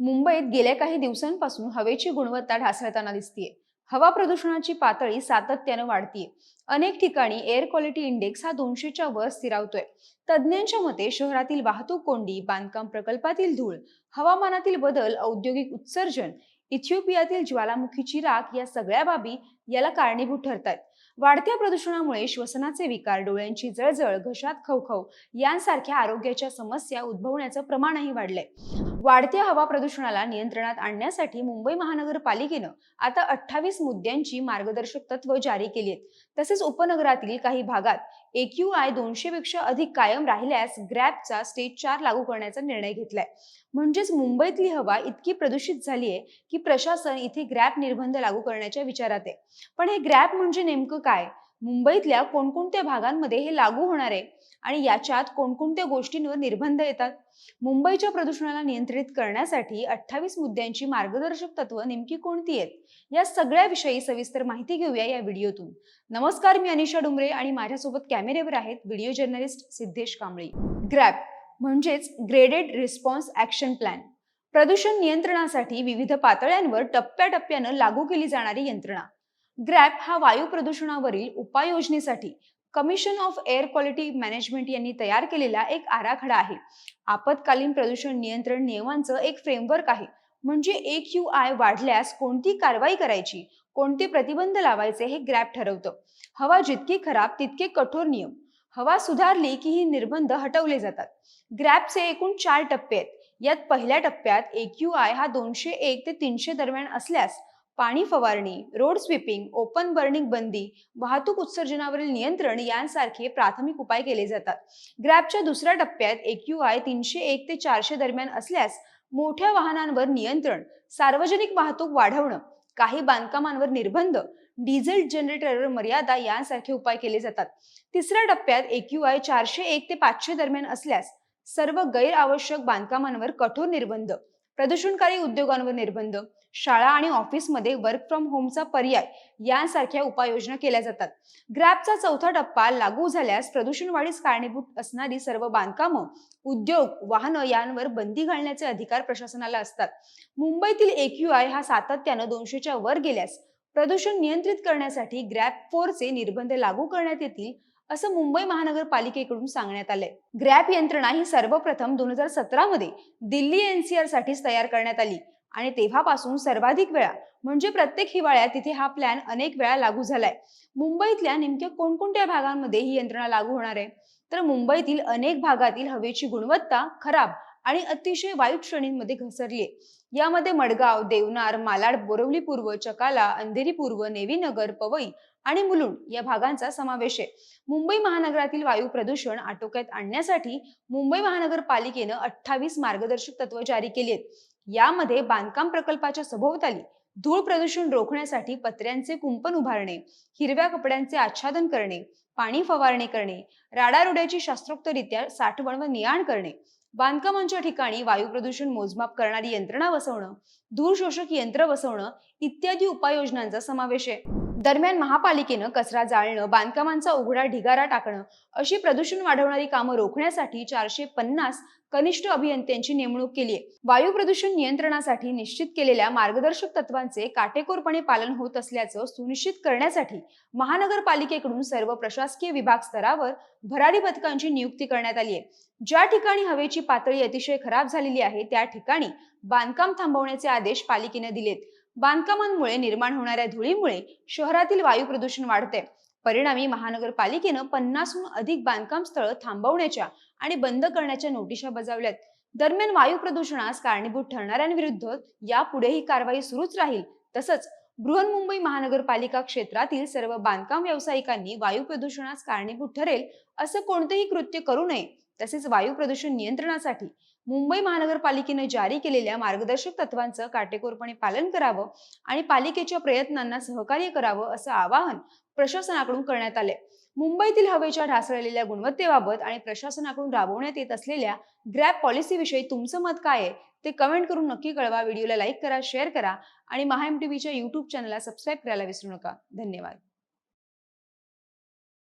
मुंबईत गेल्या काही दिवसांपासून हवेची गुणवत्ता ढासळताना दिसतीये. हवा प्रदूषणाची पातळी सातत्यानं वाढतीये. अनेक ठिकाणी एअर क्वालिटी इंडेक्स हा दोनशेच्या वर स्थिरावतोय. तज्ज्ञांच्या मते शहरातील वाहतूक कोंडी बांधकाम प्रकल्पातील धूळ हवामानातील बदल औद्योगिक उत्सर्जन इथिओपियातील ज्वालामुखीची राख या सगळ्या बाबी याला कारणीभूत ठरतात वाढत्या प्रदूषणामुळे श्वसनाचे विकार डोळ्यांची जळजळ घशात खवखव यांसारख्या आरोग्याच्या समस्या उद्भवण्याचं प्रमाणही वाढलंय. वाढत्या हवा प्रदूषणाला नियंत्रणात आणण्यासाठी मुंबई महानगरपालिकेनं आता अठ्ठावीस मुद्द्यांची मार्गदर्शक तत्व जारी केली आहेत तसेच उपनगरातील काही भागात एक्यू आय दोनशे पेक्षा अधिक कायम राहिल्यास ग्रॅपचा स्टेज चार लागू करण्याचा निर्णय घेतलाय. म्हणजेच मुंबईतली हवा इतकी प्रदूषित झाली आहे की प्रशासन इथे ग्रॅप निर्बंध लागू करण्याच्या विचारात आहे. पण हे ग्रॅप म्हणजे नेमकं काय? मुंबईतल्या कोणकोणत्या भागांमध्ये हे लागू होणार आहे? आणि याच्यात कोणकोणत्या गोष्टींवर निर्बंध येतात? मुंबईच्या प्रदूषणाला नियंत्रित करण्यासाठी अठ्ठावीस मुद्द्यांची मार्गदर्शक तत्व नेमकी कोणती आहेत? या सगळ्याविषयी सविस्तर माहिती घेऊया या व्हिडिओतून. नमस्कार मी अनिशा डुमरे आणि माझ्यासोबत कॅमेरेवर आहेत video journalist Siddhesh Kambli. GRAP म्हणजेच ग्रेडेड रिस्पॉन्स ऍक्शन प्लॅन प्रदूषण नियंत्रणासाठी विविध पातळ्यांवर टप्प्याटप्प्यानं लागू केली जाणारी यंत्रणा. ग्रॅप हा वायू प्रदूषणावरील उपाययोजनेसाठी commission of air quality management यांनी तयार केलेला एक आराखडा आहे. आपत्कालीन प्रदूषण नियंत्रण नियमांचं एक फ्रेमवर्क आहे. म्हणजे एक यू आय वाढल्यास कोणती कारवाई करायची? कोणते प्रतिबंध लावायचे हे ग्रॅप ठरवतं. हवा जितकी खराब तितके कठोर नियम. हवा सुधारली की ही निर्बंध हटवले जातात. ग्रॅपचे एकूण चार टप्पे आहेत. यात पहिल्या टप्प्यात एक्यू आय हा दोनशे एक ते तीनशे दरम्यान असल्यास पाणी फवारणी रोड स्वीपिंग ओपन बर्निंग बंदी वाहतूक उत्सर्जनावरील नियंत्रण यांसारखे प्राथमिक उपाय केले जातात. ग्रॅपच्या दुसऱ्या टप्प्यात एक आय तीनशे एक ते चारशे दरम्यान असल्यास मोठ्या वाहनांवर नियंत्रण सार्वजनिक वाहतूक वाढवणं काही बांधकामांवर निर्बंध डिझेल जनरेटरवर मर्यादा यांसारखे उपाय केले जातात. तिसऱ्या टप्प्यात एक आय चारशे एक ते पाचशे दरम्यान असल्यास सर्व गैर आवश्यक बांधकामांवर कठोर निर्बंध प्रदूषणकारी उद्योगांवर निर्बंध शाळा आणि ऑफिसमध्ये वर्क फ्रॉम होमचा पर्याय यांसारख्या उपाययोजना केल्या जातात. ग्रॅपचा चौथा टप्पा लागू झाल्यास प्रदूषण वाढीस कारणीभूत असणारी सर्व बांधकामं उद्योग वाहनं यांवर बंदी घालण्याचे अधिकार प्रशासनाला असतात. मुंबईतील एक यू आय हा सातत्यानं दोनशेच्या वर गेल्यास प्रदूषण नियंत्रित करण्यासाठी ग्रॅप फोरचे निर्बंध लागू करण्यात येतील असं मुंबई महानगरपालिकेकडून सांगण्यात आलंय. ग्रॅप यंत्रणा ही सर्वप्रथम दोन हजार सतरा मध्ये दिल्ली एनसीआर साठीच तयार करण्यात आली. आणि तेव्हापासून सर्वाधिक वेळा म्हणजे प्रत्येक हिवाळ्यात तिथे हा प्लॅन अनेक वेळा लागू झालाय. मुंबईतल्या नेमक्या कोणकोणत्या भागांमध्ये ही यंत्रणा लागू होणार आहे? तर मुंबईतील अनेक भागातील हवेची गुणवत्ता खराब आणि अतिशय वाईट श्रेणींमध्ये घसरली आहे यामध्ये मडगाव देवनार मालाड बोरवली पूर्व चकाला अंधेरी पूर्व नेवीनगर पवई आणि मुलुंड या भागांचा समावेश आहे. मुंबई महानगरातील वायू प्रदूषण आटोक्यात आणण्यासाठी मुंबई महानगरपालिकेनं अठ्ठावीस मार्गदर्शक तत्व जारी केली आहेत यामध्ये बांधकाम प्रकल्पाच्या सभोवताली धूळ प्रदूषण रोखण्यासाठी पत्र्यांचे कुंपण उभारणे हिरव्या कपड्यांचे आच्छादन करणे पाणी फवारणी करणे राडारोड्याची शास्त्रोक्तरित्या साठवण व नियाण करणे बांधकामांच्या ठिकाणी वायू प्रदूषण मोजमाप करणारी यंत्रणा बसवणं धूर शोषक यंत्र बसवणं इत्यादी उपाययोजनांचा समावेश आहे. दरम्यान महापालिकेनं कचरा जाळणं बांधकामांचा उघडा ढिगारा टाकणं अशी प्रदूषण वाढवणारी कामं रोखण्यासाठी चारशे पन्नास कनिष्ठ अभियंत्यांची नेमणूक केली आहे. वायू प्रदूषण नियंत्रणासाठी निश्चित केलेल्या मार्गदर्शक तत्वांचे काटेकोरपणे पालन होत असल्याचं सुनिश्चित करण्यासाठी महानगरपालिकेकडून सर्व प्रशासकीय विभाग स्तरावर भरारी पथकांची नियुक्ती करण्यात आली आहे. ज्या ठिकाणी हवेची पातळी अतिशय खराब झालेली आहे त्या ठिकाणी बांधकाम थांबवण्याचे आदेश पालिकेने दिलेत. बांधकामांमुळे निर्माण होणाऱ्या धुळीमुळे शहरातील वायू प्रदूषण वाढते. परिणामी महानगरपालिकेनं पन्नासहून अधिक बांधकाम स्थळं थांबवण्याच्या आणि बंद करण्याच्या नोटिशा बजावल्यात. दरम्यान वायू प्रदूषणास कारणीभूत ठरणाऱ्यांविरुद्ध यापुढेही कारवाई सुरूच राहील. तसंच बृहन्मुंबई महानगरपालिका क्षेत्रातील सर्व बांधकाम व्यावसायिकांनी वायू प्रदूषणास कारणीभूत ठरेल असं कोणतंही कृत्य करू नये. तसेच वायू प्रदूषण नियंत्रणासाठी मुंबई महानगरपालिकेने जारी केलेल्या मार्गदर्शक तत्वांचं काटेकोरपणे पालन करावं आणि पालिकेच्या प्रयत्नांना सहकार्य करावं असं आवाहन प्रशासनाकडून करण्यात आले मुंबईतील हवेच्या ढासळलेल्या गुणवत्तेबाबत आणि प्रशासनाकडून राबवण्यात येत असलेल्या ग्रॅप पॉलिसीविषयी तुमचं मत काय आहे? ते कमेंट करून नक्की कळवा. व्हिडिओला लाईक करा शेअर करा आणि महाएम टीव्हीच्या युट्यूब चॅनलला सबस्क्राईब करायला विसरू नका. धन्यवाद.